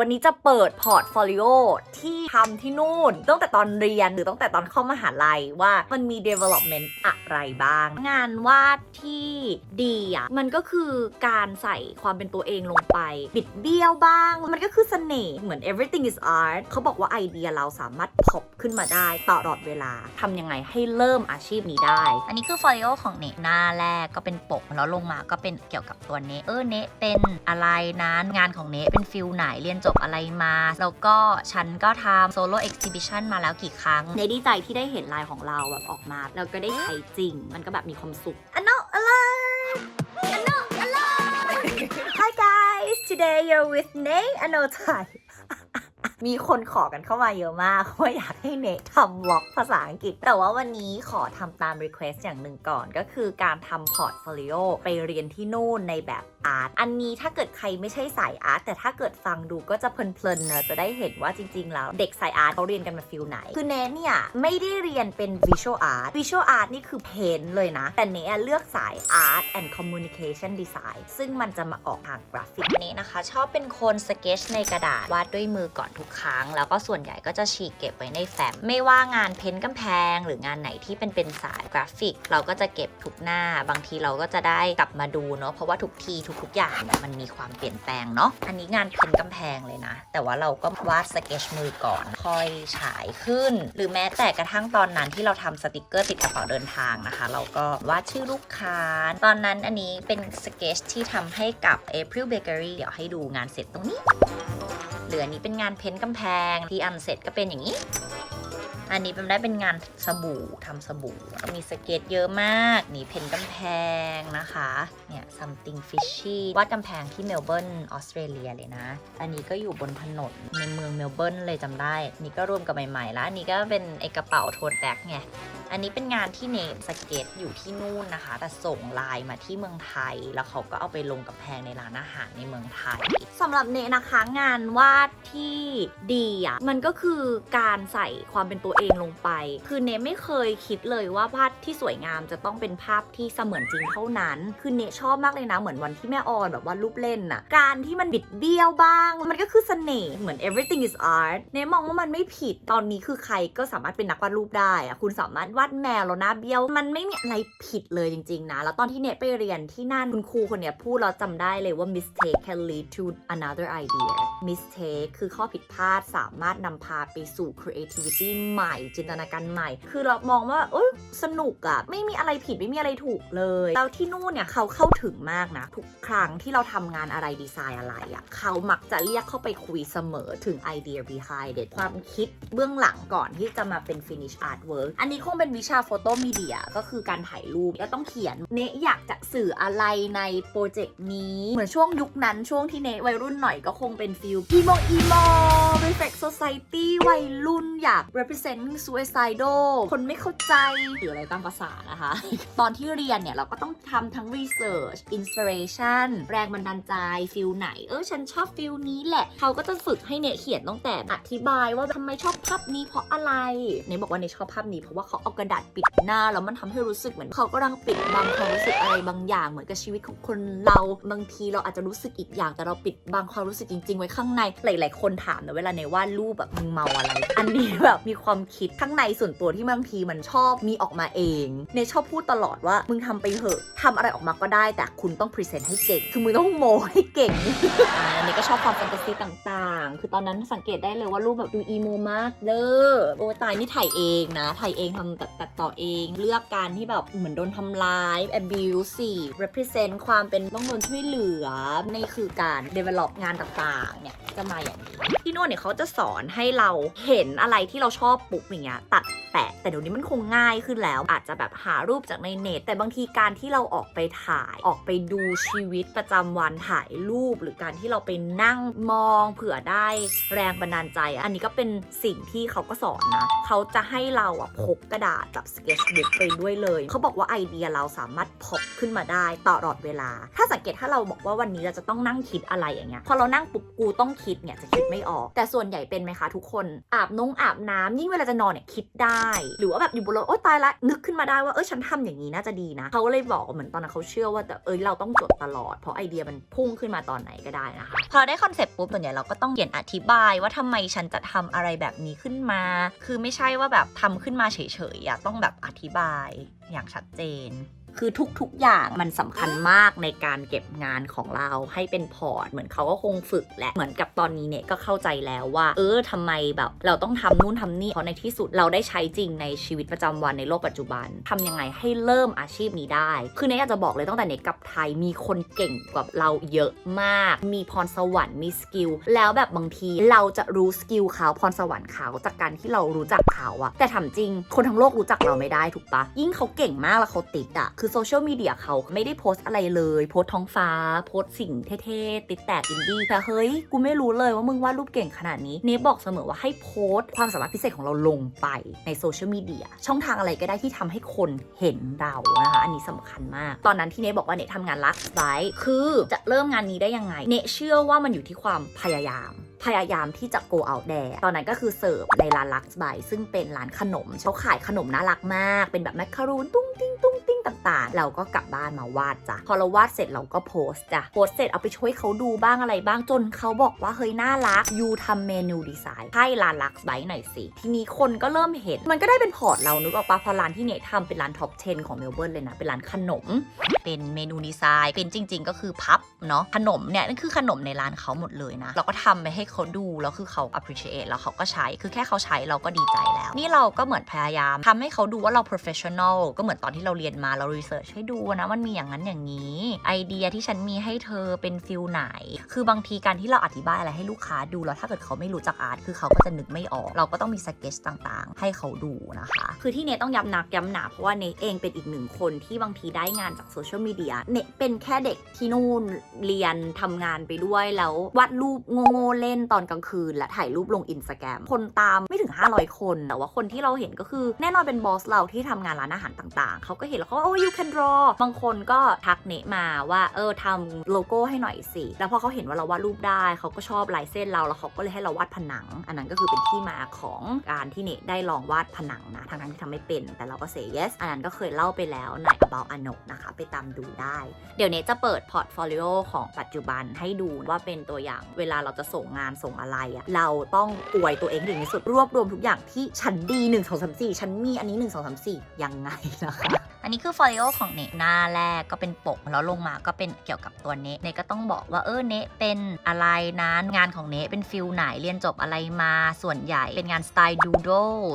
วันนี้จะเปิดพอร์ตโฟลิโอที่ทำที่นู่น ตั้งแต่ตอนเรียนหรือตั้งแต่ตอนเข้ามหาลัยว่ามันมี development อะไรบ้าง งานวาดที่ดีอะมันก็คือการใส่ความเป็นตัวเองลงไป บิดเบี้ยวบ้าง มันก็คือเสน่ห์เหมือน everything is art เขาบอกว่าไอเดียเราสามารถพบขึ้นมาได้ตลอดเวลาทำยังไงให้เริ่มอาชีพนี้ได้ อันนี้คือฟลิโอของเนะหน้าแรกก็เป็นปกแล้วลงมาก็เป็นเกี่ยวกับตัวเนะเออเนะเป็นอะไรนะงานของเนะเป็นฟิลไหนเรียนจบอะไรมา แล้วก็ฉันก็ทำโซโล่เอ็กซิบิชันมาแล้วกี่ครั้ง ในดีใจที่ได้เห็นลายของเราแบบออกมา แล้วก็ได้ใช้จริง มันก็แบบมีความสุขอันนออะไรอันนออะไร Hi guys today you're with Nate อันโนไทยมีคนขอกันเข้ามาเยอะมากว่าอยากให้เนททำวล็อกภาษาอังกฤษ แต่ว่าวันนี้ขอทำตาม Request อย่างหนึ่งก่อน ก็คือการทำพอร์ตโฟลิโอไปเรียนที่นู่นในแบบ อาร์ต อันนี้ถ้าเกิดใครไม่ใช่สายอาร์ตแต่ถ้าเกิดฟังดูก็จะเพลินๆเนอะจะได้เห็นว่าจริง ๆ แล้ว เด็กสายอาร์ตเขาเรียนกันมาฟิลไหน คือเนเนี่ยไม่ได้เรียนเป็น Visual Art Visual Art นี่คือเพนเลยนะ แต่เนเลือกสาย Art and Communication Design ซึ่งมันจะมาออกทางกราฟิกอันนี้นะคะ ชอบเป็นคนสเกจในกระดาษวาดด้วยมือก่อนทุกครั้ง แล้วก็ส่วนใหญ่ก็จะฉีกเก็บไว้ในแฟ้มไม่ว่างานเพ้นท์กำแพง หรืองานไหนที่เป็นเป็นสายกราฟิก เราก็จะเก็บทุกหน้า บางทีเราก็จะได้กลับมาดูเนาะเพราะว่าทุกทีทุกๆอย่างเนี่ยมันมีความเปลี่ยนแปลงเนาะ อันนี้งานเพ้นท์กำแพงเลยนะ แต่ว่าเราก็วาดสเกจมือก่อน ค่อยฉายขึ้น หรือแม้แต่กระทั่งตอนนั้นที่เราทำสติกเกอร์ติดกระเป๋าเดินทางนะคะ เราก็วาดชื่อลูกค้า ตอนนั้นอันนี้เป็นสเกจที่ทำให้กับ April Bakery เดี๋ยวให้ดูงานเสร็จตรงนี้ เหลือนี้เป็นงานเพ้นท์กำแพงที่อันเสร็จก็เป็นอย่างนี้ อันนี้เป็นได้เป็นงานสบู่ทำสบู่มีสเก็ตเยอะมาก นี่เพนกำแพงนะคะ เนี่ย something fishy วาดกำแพงที่เมลเบิร์นออสเตรเลียเลยนะ อันนี้ก็อยู่บนถนนในเมืองเมลเบิร์นเลยจำได้ นี่ก็รวมกับใหม่ๆแล้วอันนี้ก็เป็นไอกระเป๋าโทนแบ็กไง อันนี้เป็นงานที่เนมสเก็ตอยู่ที่นู่นนะคะ แต่ส่งไลน์มาที่เมืองไทย แล้วเขาก็เอาไปลงกับแพงในร้านอาหารในเมืองไทยสำหรับเนนะคะงานวาดที่ดีอะมันก็คือการใส่ความเป็นตัวเองลงไป คือเนไม่เคยคิดเลยว่าภาพที่สวยงามจะต้องเป็นภาพที่เสมือนจริงเท่านั้น คือเนชอบมากเลยนะเหมือนวันที่แม่ออนแบบว่ารูปเล่นน่ะการที่มันบิดเบี้ยวบ้าง มันก็คือเสน่ห์เหมือน everything is art เนมองว่ามันไม่ผิดตอนนี้คือใครก็สามารถเป็นนักวาดรูปได้อะคุณสามารถวาดแมวแล้วหน้าเบี้ยว มันไม่มีอะไรผิดเลยจริง ๆ นะ แล้วตอนที่เนทไปเรียนที่นั่นคุณครูคนเนี้ยพูดเราจำได้เลยว่า mistake can lead to another idea mistake คือข้อผิดพลาดสามารถนำพาไปสู่ creativity ใหม่ จินตนาการใหม่ คือเรามองว่าเอ้ยสนุกอะไม่มีอะไรผิดไม่มีอะไรถูกเลย แล้วที่นู่นเนี่ยเขาเข้าถึงมากนะ ทุกครั้งที่เราทำงานอะไรดีไซน์อะไรอะเขามักจะเรียกเข้าไปคุยเสมอถึงไอเดีย behind it ความคิดเบื้องหลังก่อนที่จะมาเป็น finish artwork อันนี้คงเป็นวิชาโฟโตมีเดียก็คือการถ่ายรูปแล้วต้องเขียน เนะอยากจะสื่ออะไรในโปรเจกต์นี้ เหมือนช่วงยุคนั้นช่วงที่เนะวัยรุ่นหน่อยก็คงเป็นฟิลอีโมอีโม reflect society วัยรุ่นอยาก represent suicidal คนไม่เข้าใจหรืออะไรตามภาษานะคะ ตอนที่เรียนเนี่ย เราก็ต้องทำทั้ง research inspiration แรงบันดาลใจฟิลไหน เออ ฉันชอบฟิลนี้แหละ เขาก็จะฝึกให้เนยเขียนตั้งแต่อธิบายว่าทำไมชอบภาพนี้เพราะอะไร เนยบอกว่าเนยชอบภาพนี้เพราะว่าเขาเอากระดาษปิดหน้าแล้วมันทำให้รู้สึกเหมือนเขากำลังปิดบังความรู้สึกอะไรบางอย่างเหมือนกับชีวิตของคนเราบางทีเราอาจจะรู้สึกอีกอย่าง แต่เราปิดบังความรู้สึกจริง ๆ ไว้ข้างในหลาย ๆ คนถามนะเวลาเนยวาดรูปแบบมึงเมาอะไร อันนี้แบบมีความคิดข้างในส่วนตัวที่บางทีมันชอบมีออกมาเองเนยชอบพูดตลอดว่ามึงทำไปเถอะทำอะไรออกมาก็ได้ แต่คุณต้องพรีเซนต์ให้เก่งคือมึงต้องโมให้เก่งอ่าเนยก็ชอบความแฟนตาซีต่าง ๆ คือตอนนั้นสังเกตได้เลยว่ารูปแบบดูอีโมมากเด้อโอ้ตายนี่ถ่ายเองนะถ่ายเองทำตัดตัดต่อเอง เลือกการที่แบบเหมือนโดนทำร้าย abuse represent ความเป็นต้องโดนช่วยเหลือนี่คือการ develop งานต่างๆ เนี่ยจะมาอย่างนี้ที่โน่นเนี่ยเขาจะสอนให้เราเห็นอะไรที่เราชอบปุ๊บอย่างเงี้ยตัด แปะ แต่เดี๋ยวนี้มันคงง่ายขึ้นแล้ว อาจจะแบบหารูปจากในเน็ต แต่บางทีการที่เราออกไปถ่าย ออกไปดูชีวิตประจำวันถ่ายรูป หรือการที่เราไปนั่งมองเผื่อได้แรงบันดาลใจ อันนี้ก็เป็นสิ่งที่เขาก็สอนนะเขาจะให้เราอะพกกระดาษกับสเก็ตบุ๊กไปด้วยเลย เขาบอกว่าไอเดียเราสามารถพบขึ้นมาได้ตลอดเวลา ถ้าสังเกตถ้าเราบอกว่าวันนี้เราจะต้องนั่งคิดอะไรอย่างเงี้ย พอเรานั่งปุ๊บกูต้องคิดเนี่ยจะคิดไม่ออก แต่ส่วนใหญ่เป็นไหมคะทุกคน อาบนงอาบน้ำยิ่งเวลาจะนอนเนี่ยคิดได้หรือว่าแบบอยู่บนรถโอ๊ยตายละนึกขึ้นมาได้ว่าเออฉันทำอย่างนี้น่าจะดีนะเขาก็เลยบอกเหมือนตอนนั้นเขาเชื่อว่าแต่เออเราต้องจดตลอด เพราะไอเดียมันพุ่งขึ้นมาตอนไหนก็ได้นะคะพอได้คอนเซปต์ปุ๊บส่วนใหญ่เราก็ต้องเขียนอธิบายว่าทำไมฉันจะทำอะไรแบบนี้ขึ้นมา คือไม่ใช่ว่าแบบทำขึ้นมาเฉยๆอะต้องแบบอธิบายอย่างชัดเจน คือทุกๆอย่างมันสำคัญมากในการเก็บงานของเราให้เป็นพอร์ต เหมือนเขาก็คงฝึกแหละเหมือนกับตอนนี้เนี่ยก็เข้าใจแล้วว่า เออทำไมแบบเราต้องทำนู่นทำนี่เพราะในที่สุดเราได้ใช้จริงในชีวิตประจำวันในโลกปัจจุบันทำยังไงให้เริ่มอาชีพนี้ได้ คือเนยอยากจะบอกเลยตั้งแต่เนยกลับไทยมีคนเก่งกว่าเราเยอะมาก มีพรสวรรค์มีสกิลแล้วแบบบางทีเราจะรู้สกิลเขาพรสวรรค์เขาจากการที่เรารู้จักเขาอะแต่ถามจริง คนทั้งโลกรู้จักเราไม่ได้ถูกปะยิ่งเขาเก่งมากแล้วเขาติดอะคืือโซเชียลมีเดียเขาไม่ได้โพสต์อะไรเลย โพสต์ท้องฟ้า โพสต์สิ่งเท่ๆ ติดแตกอินดี้แต่เฮ้ย กูไม่รู้เลยว่ามึงวาดรูปเก่งขนาดนี้ เนฟบอกเสมอว่าให้โพสต์ความสามารถพิเศษของเราลงไปในโซเชียลมีเดียช่องทางอะไรก็ได้ที่ทำให้คนเห็นเรานะคะ อันนี้สำคัญมาก ตอนนั้นที่เนฟบอกว่าเนททำงานลักไซต์คือจะเริ่มงานนี้ได้ยังไง เนเชื่อว่ามันอยู่ที่ความพยายาม พยายามที่จะ go out there ตอนนั้นก็คือเสิร์ฟในร้านลักซ์บายซึ่งเป็นร้านขนมเขาขายขนมน่ารักมาก เป็นแบบแมคคารูนตุ้งติ้งตุ้งติ้งต่างๆ เราก็กลับบ้านมาวาดจ้ะ พอเราวาดเสร็จเราก็โพสต์จ้ะ โพสต์เสร็จเอาไปช่วยเขาดูบ้างอะไรบ้างจนเขาบอกว่าเฮ้ยน่ารักยูทำเมนูดีไซน์ให้ร้านลักซ์บายหน่อยสิทีนี้คนก็เริ่มเห็น มันก็ได้เป็นพอร์ตเรานึกออกปะพอร้านที่เนททำเป็นร้านท็อป10ของเมลเบิร์นเลยนะเป็นร้านขนม เป็นเมนูดีไซน์เป็นจริง ๆ ก็คือพับเนาะขนมเนี่ยนั่นคือขนมในร้านเขาหมดเลยนะเราก็ทำไปให้เขาดูแล้วคือเขา appreciate แล้วเขาก็ใช้คือแค่เขาใช้เราก็ดีใจแล้ว นี่เราก็เหมือนพยายามทำให้เขาดูว่าเรา professional ก็เหมือนตอนที่เราเรียนมาเรา research ให้ดูนะมันมีอย่างนั้นอย่างนี้ไอเดียที่ฉันมีให้เธอเป็นฟิลไหน คือบางทีการที่เราอธิบายอะไรให้ลูกค้าดูแล้วถ้าเกิดเขาไม่รู้จักอาร์ตคือเขาก็จะนึกไม่ออก เราก็ต้องมีสเก็ตต่างๆ ให้เขาดูนะคะ คือที่เนต้องย้ำหนักย้ำหนาเพราะว่าเนเองเป็นอีกหนึ่งคนที่บางทีได้งานจากโซเชียลมีเดียเนเป็นแค่เด็กที่นู่นเรียนทำงานไปด้วยแล้ววาดรูปโง่ๆเล่นตอนกลางคืน และถ่ายรูปลงอินสตาแกรมคนตามไม่ถึง 500 คนแต่ว่าคนที่เราเห็นก็คือแน่นอนเป็นบอสเราที่ทำงานร้านอาหารต่างๆ เขาก็เห็นแล้วเขาว่าโอ้ you can draw บางคนก็ทักเนทมาว่าเออทำโลโก้ให้หน่อยสิ แล้วพอเขาเห็นว่าเราวาดรูปได้ เขาก็ชอบลายเส้นเราแล้วเขาก็เลยให้เราวาดผนัง อันนั้นก็คือเป็นที่มาของการที่เนทได้ลองวาดผนังนะทั้งๆที่ทำไม่เป็น แต่เราก็ say yes อันนั้นก็เคยเล่าไปแล้วใน about a n o นะคะ ไปตามดูได้ เดี๋ยวเนทจะเปิดพอร์ตโฟลิโอของปัจจุบันให้ดูว่าเป็นตัวอย่างเวลาเราจะส่งงานส่งอะไรอะเราต้องอวยตัวเองถึงที่สุดรวบรวมทุกอย่างที่ฉันดี1 2 3 4ฉันมีอันนี้ 1 2 3 4ยังไงนะคะ อันนี้คือฟอลิโอของเนะหน้าแรกก็เป็นปก แล้วลงมาก็เป็นเกี่ยวกับตัวเนะเนะก็ต้องบอกว่าเออเนะเป็นอะไรนะงานของเนะเป็นฟิลไหนเรียนจบอะไรมาส่วนใหญ่เป็นงานสไตล์ดูโด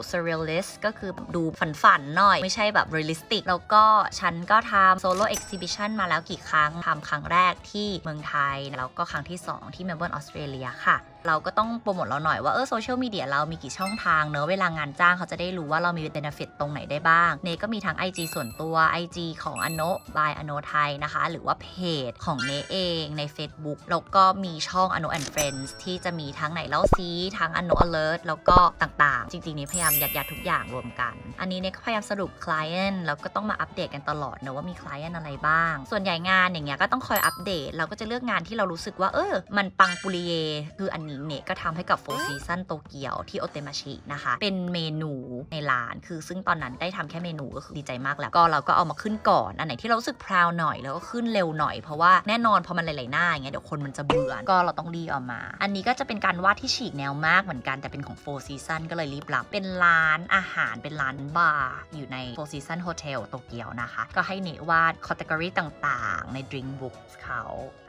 surrealist ก็คือดูฝันๆหน่อย ไม่ใช่แบบ realistic แล้วก็ฉันก็ทำ solo exhibition มาแล้วกี่ครั้งทำครั้งแรกที่เมืองไทย แล้วก็ครั้งที่ 2 ที่เมลเบิร์นออสเตรเลียค่ะเราก็ต้องโปรโมทเราหน่อยว่าเออโซเชียลมีเดียเรามีกี่ช่องทางเนอะเวลางานจ้างเขาจะได้รู้ว่าเรามี benefit ตรงไหนได้บ้าง เนก็มีทั้ง IG ส่วนตัว IG ของอโนบายอโนไทยนะคะ หรือว่าเพจของเนเองใน Facebook แล้วก็มีช่องอโน and friends ที่จะมีทั้งไหนเล่าซีทั้งอโน alert แล้วก็ต่างๆ จริงๆเนพยายามยัดยัดๆทุกอย่างรวมกัน อันนี้เนก็พยายามสรุป client แล้วก็ต้องมาอัปเดตกันตลอดเนอะว่ามี client อะไรบ้าง ส่วนใหญ่งานอย่างเงี้ยก็ต้องคอยอัปเดต เราก็จะเลือกงานที่เรารู้สึกว่าเออมันปังปุริเยคืออันนี้เนก็ทำให้กับ Four Season โตเกียวที่โอเตมาชินะคะ เป็นเมนูในร้าน คือซึ่งตอนนั้นได้ทำแค่เมนูก็คือดีใจมากแล้ว ก็เราก็เอามาขึ้นก่อน อันไหนที่เราสึกพราวหน่อยแล้วก็ขึ้นเร็วหน่อย เพราะว่าแน่นอนพอมันหลายๆหน้าอย่างเงี้ยเดี๋ยวคนมันจะเบื่อ ก็เราต้องรีบเอามา อันนี้ก็จะเป็นการวาดที่ฉีกแนวมากเหมือนกันแต่เป็นของ Four Season ก็เลยรีบรับ เป็นร้านอาหารเป็นร้านบาร์อยู่ใน Four Season Hotel โตเกียวนะคะ ก็ให้เนวาด category ต่างๆ ใน Drink Books เขา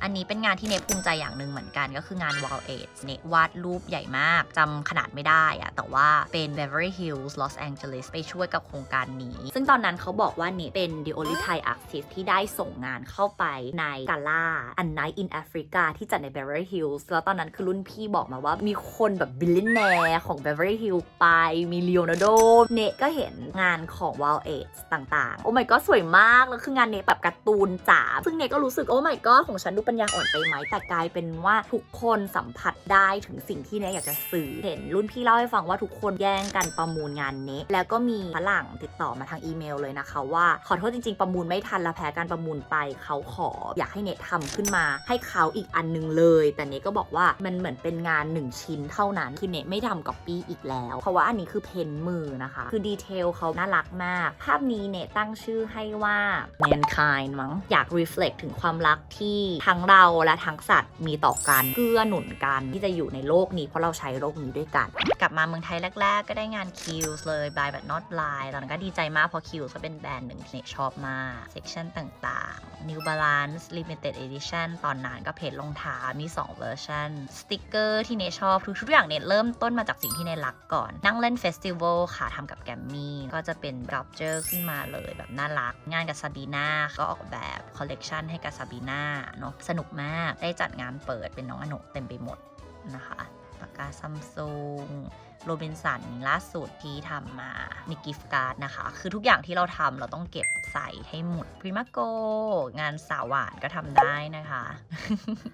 อันนี้เป็นงานที่เนภูมิใจอย่างหนึ่งเหมือนกันก็คืองาน Wall Age เนวาดรูปใหญ่มากจำขนาดไม่ได้อะแต่ว่าเป็น Beverly Hills Los Angeles ไปช่วยกับโครงการนี้ ซึ่งตอนนั้นเขาบอกว่านี่เป็น the only Thai artist ที่ได้ส่งงานเข้าไปในกาล่า A Night in Africa ที่จัดใน Beverly Hills แล้วตอนนั้นคือรุ่นพี่บอกมาว่ามีคนแบบบิลเลนแนร์ของ Beverly Hills ไป มีเล o โ a r โด เนก็เห็นงานของ Wild Age ต่างๆ โอ้ my god สวยมาก แล้วคืองานเนแบบการ์ตูนจ๋า ซึ่งเนก็รู้สึก โอ้ my god ของฉันดูปัญญาอ่อนไปไหม แต่กลายเป็นว่าทุกคนสัมผัสได้ได้ถึงสิ่งที่เนยอยากจะสื่อเห็นรุ่นพี่เล่าให้ฟังว่าทุกคนแย่งกันประมูลงานเนยแล้วก็มีฝรั่งติดต่อมาทางอีเมลเลยนะคะ ว่าขอโทษจริงๆ ประมูลไม่ทันและแพ้การประมูลไปเขาขออยากให้เนยทำขึ้นมาให้เขาอีกอันหนึงเลย แต่เนยก็บอกว่ามันเหมือนเป็นงานหนึ่งชิ้นเท่านั้นคือเนยไม่ทำก๊อปปี้อีกแล้ว เพราะว่าอันนี้คือเพนมือนะคะ คือดีเทลเขาน่ารักมาก ภาพนี้เนยตั้งชื่อให้ว่า mankind มั้งอยาก reflect ถึงความรักที่ทั้งเราและทั้งสัตว์มีต่อกันเกื้อหนุนกันที่จะอยู่ในโลกนี้เพราะเราใช้โลกนี้ด้วยกัน กลับมาเมืองไทยแรก ๆ ก็ได้งาน Kills เลย Buy but not buy ตอนนั้นก็ดีใจมากเพราะ Kills ก็เป็นแบรนด์หนึ่งที่เนชอบมากเซ c ชันต่างๆ New Balance Limited Edition ตอนนั้นก็เพจรองเท้ามี 2 เวอร์ชันสติกเกอร์ที่เนชอบทุกๆอย่างเนยเริ่มต้นมาจากสิ่งที่เนรักก่อน นั่งเล่นเฟสติวัลค่ะทำกับแกมมี่ก็จะเป็นรับเจอร์ขึ้นมาเลยแบบน่ารัก งานกับซาบีนาก็ออกแบบคอลเลกชันให้กับซาบีนาเนาะสนุกมากได้จัดงานเปิดเป็นน้องอนุเต็มไปหมด นะคะปากกาซัมซุง โรบินสันล่าสุดที่ทำมามีกิฟต์การ์ดนะคะ คือทุกอย่างที่เราทำเราต้องเก็บใส่ให้หมดพริมาโกงานสาวหวานก็ทำได้นะคะ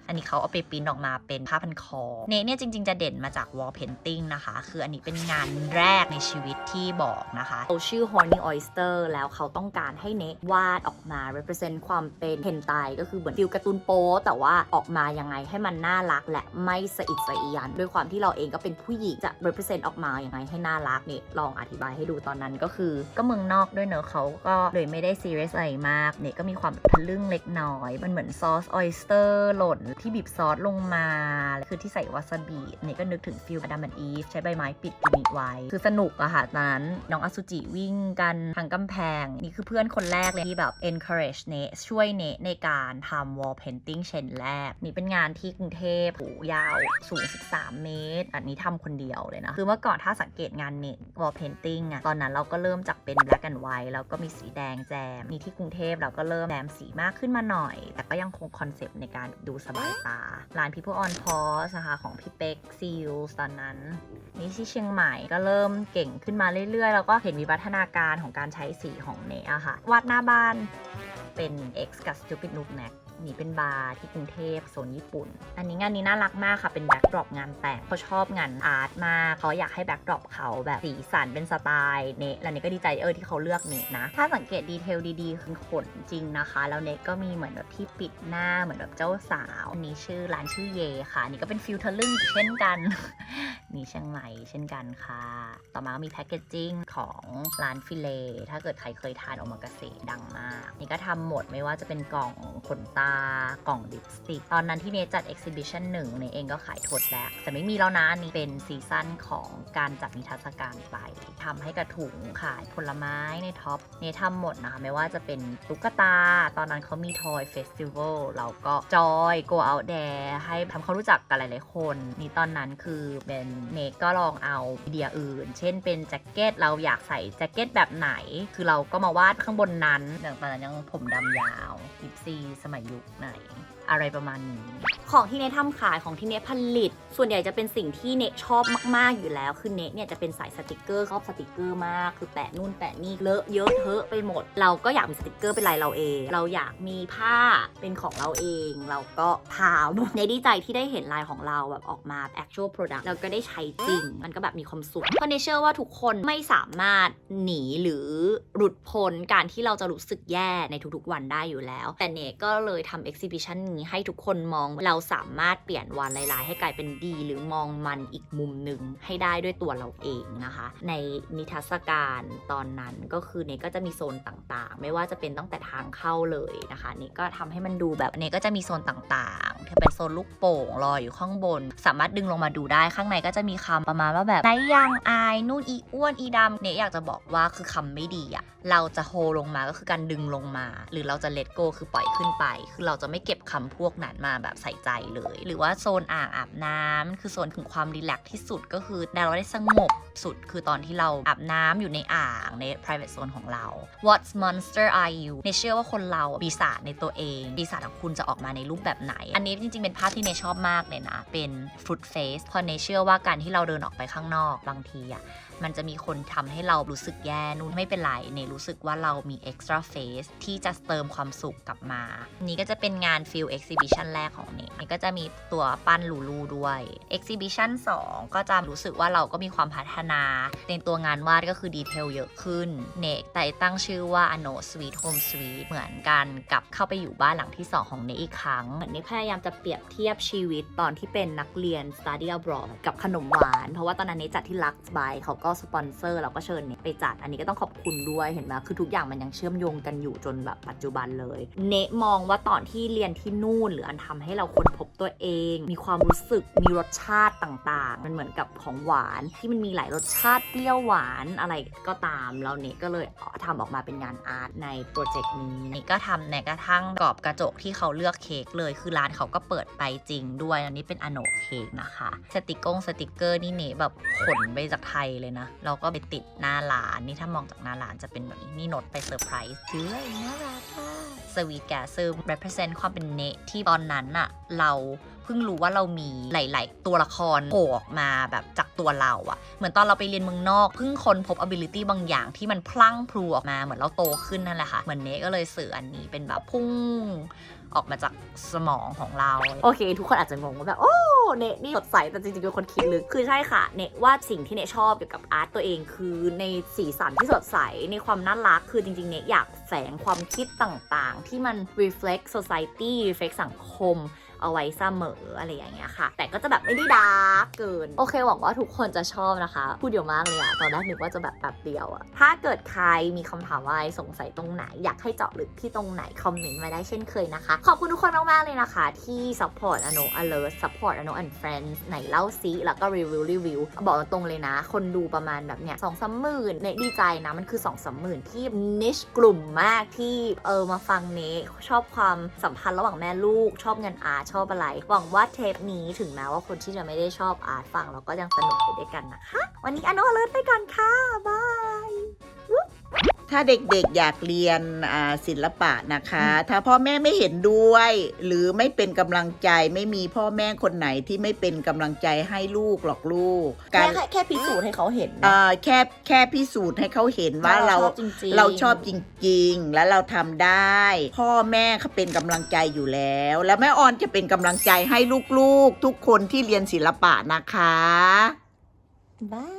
อันนี้เขาเอาไปปิ้นออกมาเป็นผ้าพันคอเนเนี่ยจริง ๆ จะเด่นมาจากวอลเพนติ้งนะคะ คืออันนี้เป็นงานแรกในชีวิตที่บอกนะคะเขาชื่อ Horny Oyster แล้วเขาต้องการให้เนวาดออกมา represent ความเป็นเฮนไตก็คือเหมือนฟิลการ์ตูนโป๊แต่ว่าออกมายังไงให้มันน่ารักและไม่สะอิดสะเอียนด้วยความที่เราเองก็เป็นผู้หญิงจะ represent ออกมายังไงให้น่ารักนี่ลองอธิบายให้ดูตอนนั้นก็คือ ก็เมืองนอกด้วยเนอะเขาก็เลยไม่ได้ซีเรียสอะไรมากเนี่ยก็มีความทะลึ่งเล็กน้อย มันเหมือนซอสออยสเตอร์หล่นที่บีบซอสลงมา คือที่ใส่วาซาบิเนี่ยก็นึกถึงฟิลอดัมแอนอีฟใช้ใบไม้ปิดกิมิไว้ คือสนุกอะค่ะตอนนั้นน้องอสุจิวิ่งกันทางกำแพง นี่คือเพื่อนคนแรกเลยที่แบบ encourage เนช่วยเนในการทำ wall painting เชนแรก นี่เป็นงานที่กรุงเทพโหยาวสูง 13 เมตร อันนี้ทำคนเดียวเลยนะ คือเมื่อก่อนถ้าสังเกตงานเน็ต wall painting อะตอนนั้นเราก็เริ่มจากเป็น black and white แล้วก็มีสีแดงแจมนี่ที่กรุงเทพเราก็เริ่มแจมสีมากขึ้นมาหน่อย แต่ก็ยังคงคอนเซปต์ในการดูสบายตา ร้าน People on Pause นะคะของพี่เป๊กซีลตอนนั้น นี่ที่เชียงใหม่ก็เริ่มเก่งขึ้นมาเรื่อยๆ แล้วก็เห็นวิวัฒนาการของการใช้สีของเนอะค่ะวาดหน้าบ้านเป็น X กับ Stupid Nook Nack นี่เป็นบาร์ที่กรุงเทพโซนญี่ปุ่น อันนี้งานนี้น่ารักมากค่ะ เป็นแบ็กดรอปงานแต่งเขาชอบงานอาร์ตมากเขาอยากให้แบ็กดรอปเขาแบบสีสันเป็นสไตล์เนะแล้วเนก็ดีใจเออที่เขาเลือกเนะนะ ถ้าสังเกตดีเทลดีๆคือขนจริงนะคะ แล้วเนะก็มีเหมือนแบบที่ปิดหน้าเหมือนแบบเจ้าสาวอันนี้ชื่อร้านชื่อเยค่ะนี่ก็เป็นฟิลเทอร์ลึ่งเช่นกันนี่เชียงใหม่เช่นกันค่ะ ต่อมาก็มีแพคเกจจิ้งของร้านฟิเลถ้าเกิดใครเคยทานโอมากาเสดังมาก นี่ก็ทำหมดไม่ว่าจะเป็นกล่องขนตากล่องลิปสติก ตอนนั้นที่เนจัด exhibition หนึ่งเนเองก็ขายทดแบกแต่ไม่มีแล้วนะอันนี้เป็นซีซั่นของการจัดนิทรรศการไปทำให้กระถุงขายผลไม้ในท็อปเนทำหมดนะคะไม่ว่าจะเป็นตุ๊กตา ตอนนั้นเขามีทอยเฟสติวัลเราก็จอย go out there ให้ทำควารู้จักกันหลายๆคน นี่ตอนนั้นคือเป็นเนก็ลองเอาไอเดียอื่น เช่นเป็นแจ็คเก็ตเราอยากใส่แจ็คเก็ตแบบไหน คือเราก็มาวาดข้างบนนั้นอย่างตอนนั้นยังผมดำยาวลิปซีสมัยยุคไหนอะไรประมาณนี้ ของที่เนททำขายของที่เนทผลิต ส่วนใหญ่จะเป็นสิ่งที่เนทชอบมาก ๆ อยู่แล้ว คือเนทเนี่ยจะเป็นสายสติกเกอร์ชอบสติกเกอร์มาก คือแปะนู่นแปะนี่เลอะเยอะเทอะไปหมด เราก็อยากมีสติกเกอร์เป็นลายเราเอง เราอยากมีผ้าเป็นของเราเอง เราก็ทำเนดีใจที่ได้เห็นลายของเราแบบออกมา actual product แล้วก็ได้ใช้จริง มันก็แบบมีความสุขเพราะเนเชื่อว่าทุกคนไม่สามารถหนีหรือหลุดพ้นการที่เราจะรู้สึกแย่ในทุกๆวันได้อยู่แล้ว แต่เนก็เลยทำ exhibition นี้ให้ทุกคนมองเราสามารถเปลี่ยนวันร้ายๆ ให้กลายเป็นดี หรือมองมันอีกมุมหนึ่งให้ได้ด้วยตัวเราเองนะคะ ในนิทรรศการตอนนั้นก็คือเนก็จะมีโซนต่างๆ ไม่ว่าจะเป็นตั้งแต่ทางเข้าเลยนะคะเนก็ทำให้มันดูแบบอันนี้ก็จะมีโซนต่างๆที่เป็นโซนลูกโป่งลอยอยู่ข้างบน สามารถดึงลงมาดูได้ข้างในก็จะมีคำประมาณว่าแบบไหนยังอายนู่นอีอ้วนอีดำเนี่ยอยากจะบอกว่าคือคำไม่ดีอะเราจะโฮลงมาก็คือการดึงลงมา หรือเราจะเลตโกคือปล่อยขึ้นไป คือเราจะไม่เก็บคำพวกนั้นมาแบบใส่ใจเลย หรือว่าโซนอ่างอาบน้ำคือโซนถึงความรีแลกซ์ที่สุดก็คือเราได้สงบสุดคือตอนที่เราอาบน้ำอยู่ในอ่างใน private zone ของเรา what's monster are you ในเชื่อว่าคนเราปีศาจในตัวเองปีศาจของคุณจะออกมาในรูปแบบไหน อันนี้จริงๆ เป็นภาพที่เนชอบมากเลยนะ เป็น fruit face เพราะเนเชื่อว่าการที่เราเดินออกไปข้างนอกบางทีอะ มันจะมีคนทำให้เรารู้สึกแย่นู่นไม่เป็นไรเนรู้สึกว่าเรามี extra face ที่จะเติมความสุขกลับมา นี่ก็จะเป็นงาน feel exhibition แรกของเนมันก็จะมีตัวปั้นลูลูด้วย exhibition 2 ก็จะรู้สึกว่าเราก็มีความพัฒนา ในตัวงานวาดก็คือดีเทลเยอะขึ้น เนกแต่ตั้งชื่อว่า ano sweet home sweet เหมือนกันกับเข้าไปอยู่บ้านหลังที่ 2 ของเนอีกครั้ง เหมือนนี่พยายามจะเปรียบเทียบชีวิตตอนที่เป็นนักเรียน study abroad กับขนมหวาน เพราะว่าตอนนั้นเนจัดที่ลักซ์บายเขาก็สปอนเซอร์เราก็เชิญเนไปจัด อันนี้ก็ต้องขอบคุณด้วยเห็นไหมคือทุกอย่างมันยังเชื่อมโยงกันอยู่จนแบบปัจจุบันเลย เนมองว่าตอนที่เรียนที่นู่น หรืออันทำให้เราค้นพบตัวเอง มีความรู้สึกมีรสชาติต่างๆ มันเหมือนกับของหวานที่มันมีหลายรสชาติเปรี้ยวหวานอะไรก็ตามแล้วเนก็เลยทำออกมาเป็นงานอาร์ตในโปรเจกต์นี้นี่ก็ทำในกระทั่งกรอบกระจกที่เขาเลือกเค้กเลย คือร้านเขาก็เปิดไปจริงด้วยอันนี้เป็นอโนเค้กนะคะสติกกงสติกเกอร์นี่เนแบบขนไปจากไทยเลยนะเราก็ไปติดหน้าร้านนี่ถ้ามองจากหน้าร้านจะเป็นแบบนี้นี่โนดไปเซอร์ไพรส์ซื้อเลยน่ารักค่ะสวีทแกซึม represent ความเป็นเนที่ตอนนั้นอะเรา เพิ่งรู้ว่าเรามีหลาย ๆ ตัวละครโผล่ออกมาแบบจากตัวเราอะเหมือนตอนเราไปเรียนเมืองนอกเพิ่งคนพบ ability บางอย่างที่มันพลั่งพลูออกมาเหมือนเราโตขึ้นนั่นแหละค่ะ เหมือนเนก็เลยสื่ออันนี้เป็นแบบพุ่งออกมาจากสมองของเรา โอเค ทุกคนอาจจะงงว่าแบบโอ้เนนี่สดใสแต่จริงๆเป็นคนคิดลึกคือใช่ค่ะ เนว่าสิ่งที่เนชอบเกี่ยวกับอาร์ตตัวเองคือในสีสันที่สดใสในความน่ารักคือจริงๆเนอยากแฝงความคิดต่างๆ ที่มัน reflect society reflect สังคม เอาไว้เสมออะไรอย่างเงี้ยค่ะ แต่ก็จะแบบไม่ได้ดาร์กเกิน โอเคหวังว่าทุกคนจะชอบนะคะ พูดเยอะมากเลยอะตอนแรกนึกว่าจะแบบแบบเดียวอะถ้าเกิดใครมีคำถามอะไรสงสัยตรงไหน อยากให้เจาะลึกที่ตรงไหนคอมเมนต์มาได้เช่นเคยนะคะ ขอบคุณทุกคนมากๆเลยนะคะ ที่ support อโน alert support อโน and friends ไหนเล่าซิแล้วก็รีวิวรีวิวบอกตรงเลยนะ คนดูประมาณแบบเนี้ยสองสามหมื่นเนดีใจนะมันคือสองสามหมื่นที่ niche กลุ่มมากที่เออมาฟังเนชอบความสัมพันธ์ระหว่างแม่ลูกชอบงานอาร์ตชอบอะไร หวังว่าเทปนี้ถึงแม้ว่าคนที่จะไม่ได้ชอบอาร์ตฟังเราก็ยังสนุกไปด้วยกันนะคะ วันนี้อโน่เลิศไปก่อนค่ะ บาย ถ้าเด็กๆอยากเรียนอ่าศิลปะนะคะ ถ้าพ่อแม่ไม่เห็นด้วย หรือไม่เป็นกำลังใจไม่มีพ่อแม่คนไหนที่ไม่เป็นกำลังใจให้ลูกหรอกลูกแค่การแค่แค่พิสูจน์ให้เขาเห็นนะอ่าแค่แค่พิสูจน์ให้เขาเห็นว่าเราชอบจริงๆเราชอบจริงๆ และเราทำได้ พ่อแม่เขาเป็นกำลังใจอยู่แล้ว แล้วแม่ออนจะเป็นกำลังใจให้ลูกๆ ทุกคนที่เรียนศิลปะนะคะบาย